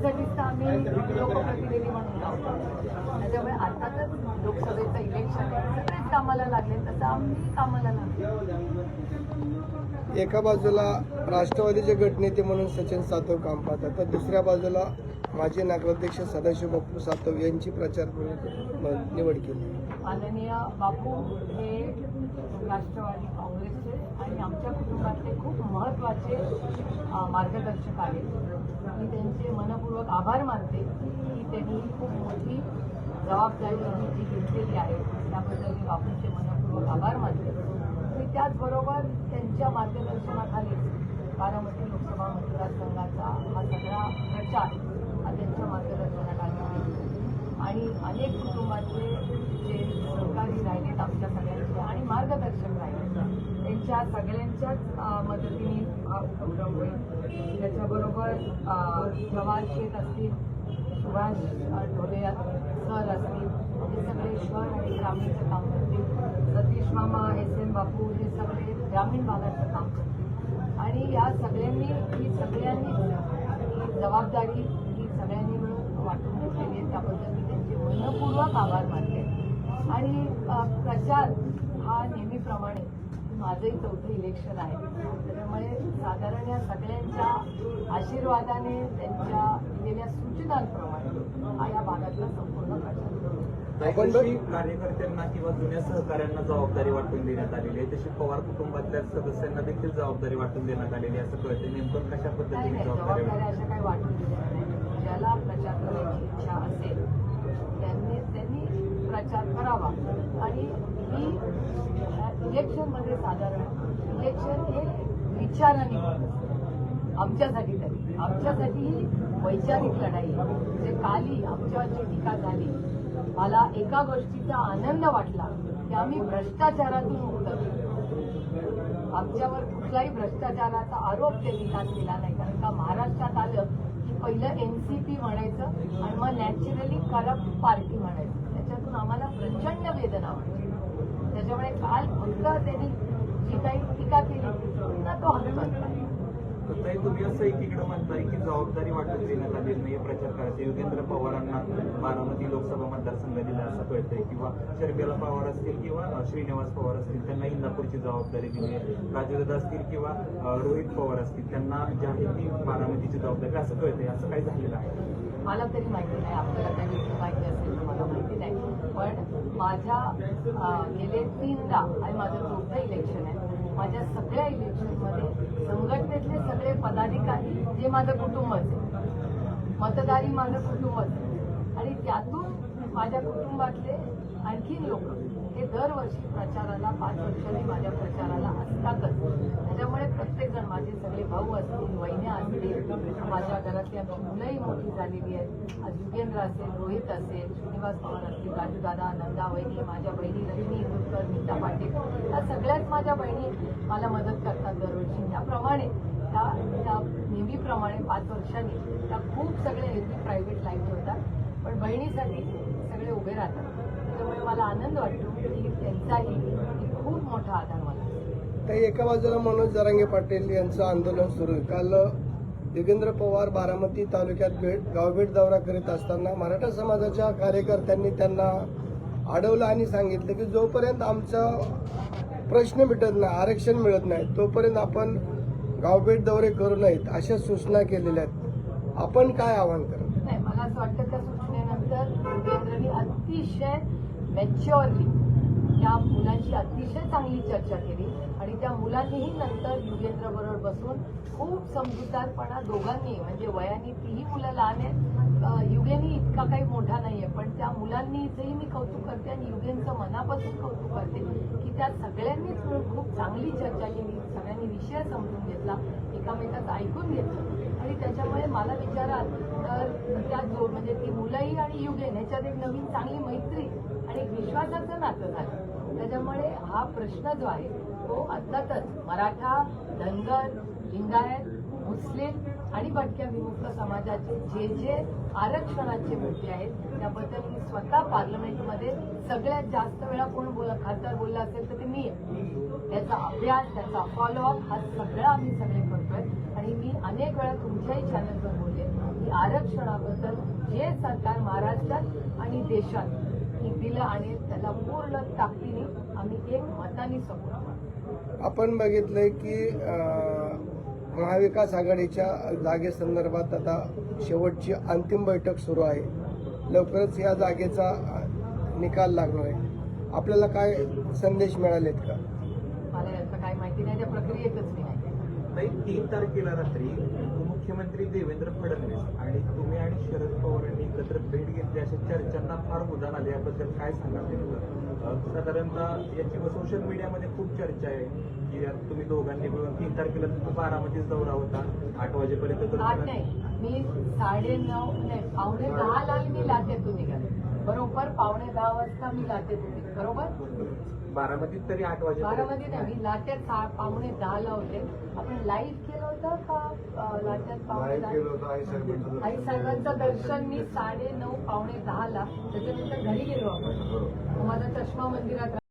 त्याच्यासाठीच आम्ही लोकप्रतिनिधी म्हणून लावतो त्याच्यामुळे आता तर लोकसभेचं इलेक्शन आहे सगळेच कामाला लागले तसं आम्ही कामाला लागलो. एका बाजूला राष्ट्रवादीचे गटनेते म्हणून सचिन सातव काम पाहतात तर दुसऱ्या बाजूला माजी नगराध्यक्ष सदाशिव बापू सातव यांची प्रचार निवड केली. माननीय बापू हे राष्ट्रवादी काँग्रेसचे आणि आमच्या कुटुंबातले खूप महत्त्वाचे मार्गदर्शक आहेत. मी त्यांचे मनपूर्वक आभार मानते की त्यांनी खूप मोठी जबाबदारी जी घेतलेली आहे. त्याबद्दल मी बापूंचे मनपूर्वक आभार मानले मी त्याचबरोबर त्यांच्या मार्गदर्शनाखाली बारामती लोकसभा मतदारसंघाचा हा सगळा प्रचार हा त्यांच्या मार्गदर्शनाखाली आहे. आणि अनेक कुटुंबाचे जे सहकारी राहिलेत आमच्या सगळ्यांचे आणि मार्गदर्शक राहिले त्यांच्या सगळ्यांच्याच मदतीने हा उपक्रम होईल. त्याच्याबरोबर जवाहर शेत असतील सुभाष ढोले असतील हे शहर आणि ग्रामीणचं काम करते. सतीश मामा एस एम बापू हे सगळे ग्रामीण भागाचं काम करते. आणि या सगळ्यांनी ही सगळ्यांनी ही जबाबदारी ही सगळ्यांनी मिळून वाटून घेतलेली आहे. त्याबद्दल मी त्यांचे मनपूर्वक आभार मानले आणि प्रचार हा नेहमीप्रमाणे माझंही चौथं इलेक्शन आहे. त्याच्यामुळे साधारण या सगळ्यांच्या आशीर्वादाने त्यांच्या दिलेल्या सूचनांप्रमाणे हा या भागातला संपूर्ण प्रचार. करतो कार्यकर्त्यांना किंवा जुन्या सहकाऱ्यांना जबाबदारी वाटून देण्यात आलेली आहे. तशी पवार कुटुंबातल्या सदस्यांना देखील जबाबदारी वाटून देण्यात आलेली आहे असं कळतं नेमकं कशा पद्धतीने जबाबदारी अशा काही वाटून ज्याला प्रचार करायची इच्छा असेल त्यांनी त्यांनी प्रचार करावा. आणि ही इलेक्शनमध्ये साधारण इलेक्शन हे विचाराने. आमच्यासाठी तरी. आमच्यासाठी ही वैचारिक लढाई जे काली आमच्यावरची टीका झाली मला एका गोष्टीचा आनंद वाटला की आम्ही भ्रष्टाचारातून मुक्त आमच्यावर कुठलाही भ्रष्टाचाराचा आरोप त्यांनी काल केला नाही? कारण का महाराष्ट्रात आलं की पहिलं एनसीपी म्हणायचं आणि मग नॅचरली करप्ट पार्टी म्हणायचं. त्याच्यातून आम्हाला प्रचंड वेदना वाटली. त्याच्यामुळे काल फक्त त्यांनी जी काही टीका केली पुन्हा तो हनुमंत ताई तुम्ही असं एकीकडे म्हणताय की जबाबदारी वाटून देण्यात आलेली नाही प्रचार करायचे. योगेंद्र पवारांना बारामती लोकसभा मतदारसंघ दिला असं कळतंय. किंवा शर्मिला पवार असतील किंवा श्रीनिवास पवार असतील त्यांना इंदापूरची जबाबदारी दिली आहे. राजदादा असतील किंवा रोहित पवार असतील त्यांना जी आहे ती बारामतीची जबाबदारी असं कळतंय. असं काही झालेलं आहे. मला तरी माहिती नाही. आपल्याला काही माहिती असेल तर मला माहिती नाही. पण माझ्या गेले तीनदा आणि माझं चौथं इलेक्शन आहे. माझ्या सगळ्या इलेक्शनमध्ये संघटनेतले सगळे पदाधिकारी जे माझं कुटुंबच आहे. मतदारी माझं कुटुंबच आहे. आणि त्यातून माझ्या कुटुंबातले आणखीन लोक हे दरवर्षी प्रचाराला पाच वर्षांनी माझ्या प्रचाराला असतातच. त्याच्यामुळे प्रत्येकजण माझे सगळे भाऊ असतील वहिन्या असतील माझ्या घरातली आमची मुलंही मोठी झालेली आहेत. आज युगेंद्र असेल रोहित असेल श्रीनिवास पवार असतील राजूदादा नंदा वहिनी माझ्या बहिणी रजनी इंदुरकर नीता पाटील या सगळ्याच माझ्या बहिणी मला मदत करतात दरवर्षी. त्याप्रमाणे त्या त्या नेहमीप्रमाणे पाच वर्षांनी त्या खूप सगळे हेल्दी प्रायव्हेट लाईफ ठेवतात. पण बहिणीसाठी सगळे उभे राहतात. त्याच्यामुळे मला आनंद वाटतो की त्यांचाही खूप मोठा आधार मला काही एका बाजूला मनोज जरांगे पाटील यांचं आंदोलन सुरू आहे. काल योगेंद्र पवार बारामती तालुक्यात भेट गावभेट दौरा करीत असताना मराठा समाजाच्या कार्यकर्त्यांनी त्यांना अडवलं आणि सांगितलं की जोपर्यंत आमचा प्रश्न मिटत नाही आरक्षण मिळत नाही तोपर्यंत आपण गावभेट दौरे करू नयेत अशा सूचना केलेल्या आहेत. आपण काय आवाहन करत मला असं वाटतं त्या सूचनेनंतर अतिशय मॅच्युअरली या मुलांची अतिशय चांगली चर्चा केली. आणि त्या मुलांनीही नंतर युगेंद्र बरोबर बसून खूप समजूतदारपणा दोघांनी म्हणजे वयाने तीही मुलं लहान आहेत. युगेनही युगेनी इतका काही मोठा नाहीये पण त्या मुलांनीचंही मी कौतुक करते आणि युगेनचं मनापासून कौतुक करते की त्या सगळ्यांनीच मिळून खूप चांगली चर्चा केली सगळ्यांनी विषय समजून घेतला एकामेकात ऐकून घेतलं. आणि त्याच्यामुळे मला विचाराल तर त्या जो म्हणजे ती मुलंही आणि युगेन ह्याच्यात एक नवीन चांगली मैत्री आणि एक विश्वासाचं नातं झालं. त्याच्यामुळे हा प्रश्न जो आहे तो अर्थातच मराठा धनगर लिंगायत मुस्लिम आणि भटक्या विमुक्त समाजाचे जे जे आरक्षणाचे मुद्दे आहेत त्याबद्दल मी स्वतः पार्लमेंटमध्ये सगळ्यात जास्त वेळा कोण बोला खासदार बोलला असेल तर ते मी त्याचा अभ्यास त्याचा फॉलोअप हा सगळा आम्ही सगळे करतोय. आणि मी अनेक वेळा तुमच्याही चॅनलवर बोलले की आरक्षणाबद्दल जे सरकार महाराष्ट्रात आणि देशात ही दिलं आणि त्याला पूर्ण ताकदीने आम्ही एक मताने सपोर्ट करतो आपण बघितलंय की महाविकास आघाडीच्या जागेसंदर्भात आता शेवटची अंतिम बैठक सुरू आहे. लवकरच या जागेचा निकाल लागणार आहे. आपल्याला काय संदेश मिळालेत का? मला याचं काही माहिती नाही त्या प्रक्रियेतच मी नाही. ताई तीन तारखेला रात्री उपमुख्यमंत्री देवेंद्र फडणवीस आणि तुम्ही आणि शरद पवारांनी एकत्र भेट घेतली अशा चर्चांना फार उदाहरण आले. याबद्दल काय सांगाल साधारणतः याची सोशल मीडियामध्ये खूप चर्चा आहे की यात तुम्ही दोघांनी मिळून तीन तारखेला तुमचा बारामतीच दौरा होता. आठ वाजेपर्यंत मी साडे नऊ नाही पावणे दहाला मी लाटेतून निघाले बरोबर पावणे दहा वाजता मी निघाले बरोबर? बारामतीत तरी आठ वाजेपर्यंत. नाही मी लाट्यात पावणे दहाला होते. आपण लाईव्ह केलं होतं का अं, लाट्यात पावणे दहा? आई साहेबांचं दर्शन. मी साडे नऊ पावणे दहाला त्याच्यानंतर घरी गेलो आपण. माझा चष्मा मंदिरात